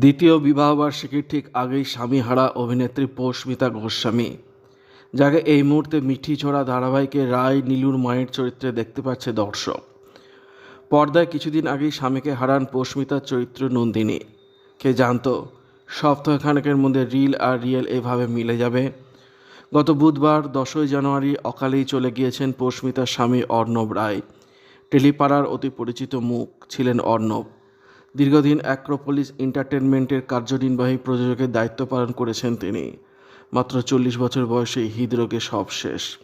দ্বিতীয় বিবাহবার্ষিকীর ঠিক আগেই স্বামীহারা অভিনেত্রী পৌষ্মিতা গোস্বামী, যাকে এই মুহূর্তে মিঠি ছড়া ধারাবাহিকে রায় নীলুর মায়ের চরিত্রে দেখতে পাচ্ছে দর্শক। পর্দায় কিছুদিন আগেই স্বামীকে হারান পৌষ্মিতার চরিত্র নন্দিনী। কে জানতো, সপ্তাহখানেকের মধ্যে রিল আর রিয়েল এভাবে মিলে যাবে। গত বুধবার দশই জানুয়ারি অকালেই চলে গিয়েছেন পৌষ্মিতার স্বামী অর্ণব রায়। টেলিপাড়ার অতি পরিচিত মুখ ছিলেন অর্ণব। দীর্ঘদিন অ্যাক্রোপলিস এন্টারটেনমেন্টের কার্যনির্বাহী প্রযোজকের দায়িত্ব পালন করেছেন তিনি। মাত্র চল্লিশ বছর বয়সে হৃদরোগে সব শেষ।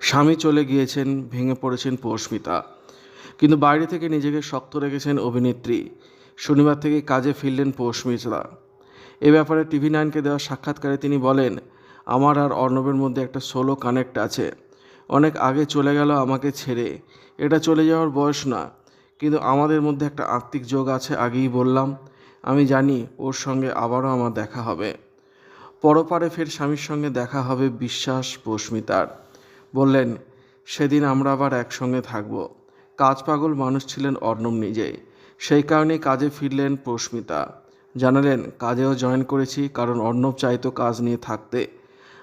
স্বামী চলে গিয়েছেন, ভেঙে পড়েছেন পৌষ্মিতা। কিন্তু বাইরে থেকে নিজেকে শক্ত রেখেছেন অভিনেত্রী। শনিবার থেকে কাজে ফিরলেন পৌষ্মিতা। এ ব্যাপারে টিভি নাইনকে দেওয়া সাক্ষাৎকারে তিনি বলেন, আমার আর অর্ণবের মধ্যে একটা সোলো কানেক্ট আছে। অনেক আগে চলে গেল আমাকে ছেড়ে। এটা চলে যাওয়ার বয়স না। কিন্তু আমাদের মধ্যে একটা আত্মিক যোগ আছে, আগেই বললাম। আমি জানি ওর সঙ্গে আবারও আমার দেখা হবে। পরপারে ফের স্বামীর সঙ্গে দেখা হবে বিশ্বাস পৌষ্মিতার বললেন, সেদিন আমরা আবার একসঙ্গে থাকব। কাজ পাগল মানুষ ছিলেন অর্ণব নিজেই সেই কারণেই কাজে ফিরলেন পৌষ্মিতা জানালেন, কাজেও জয়েন করেছি, কারণ অর্ণব চাইতো কাজ নিয়ে থাকতে।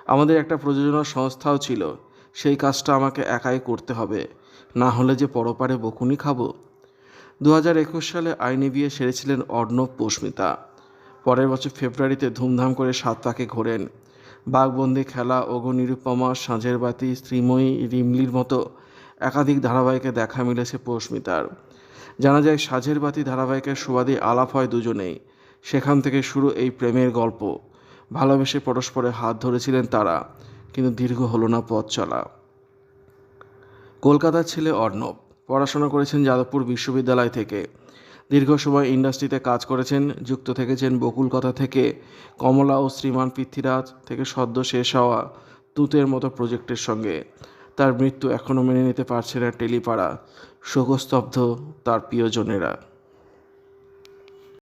আমাদের একটা প্রযোজনা সংস্থাও ছিল। সেই কাজটা আমাকে একাই করতে হবে। না হলে যে পরপারে বকুনি খাব? দু হাজার একুশ সালে আইনি বিয়ে সেরেছিলেন অর্ণব পৌষ্মিতা পরের বছর ফেব্রুয়ারিতে ধুমধাম করে সাত পাকে ঘোরেন। বাঘবন্দি খেলা ওগো নিরুপমা সাঁঝের বাতি, শ্রীময়ী রিমলির মতো একাধিক ধারাবাহিকে দেখা মিলেছে পৌষ্মিতার জানা যায়, সাঁঝের বাতি ধারাবাহিকের সুবাদে আলাপ হয় দুজনেই। সেখান থেকে শুরু এই প্রেমের গল্প। ভালোবেসে পরস্পরে হাত ধরেছিলেন তারা, কিন্তু দীর্ঘ হলো না পথ চলা। কলকাতার ছেলে অর্ণব। পড়াশোনা করেছেন যাদবপুর বিশ্ববিদ্যালয় থেকে। দীর্ঘ সময় ইন্ডাস্ট্রিতে কাজ করেছেন, যুক্ত থেকেছেন বকুলকথা থেকে, কমলা ও শ্রীমান পৃথ্বীরাজ থেকে সদ্য শেষ হওয়া তুতের মতো প্রজেক্টের সঙ্গে। তার মৃত্যু এখনও মেনে নিতে পারছে না টেলিপাড়া। শোকস্তব্ধ তার প্রিয়জনেরা।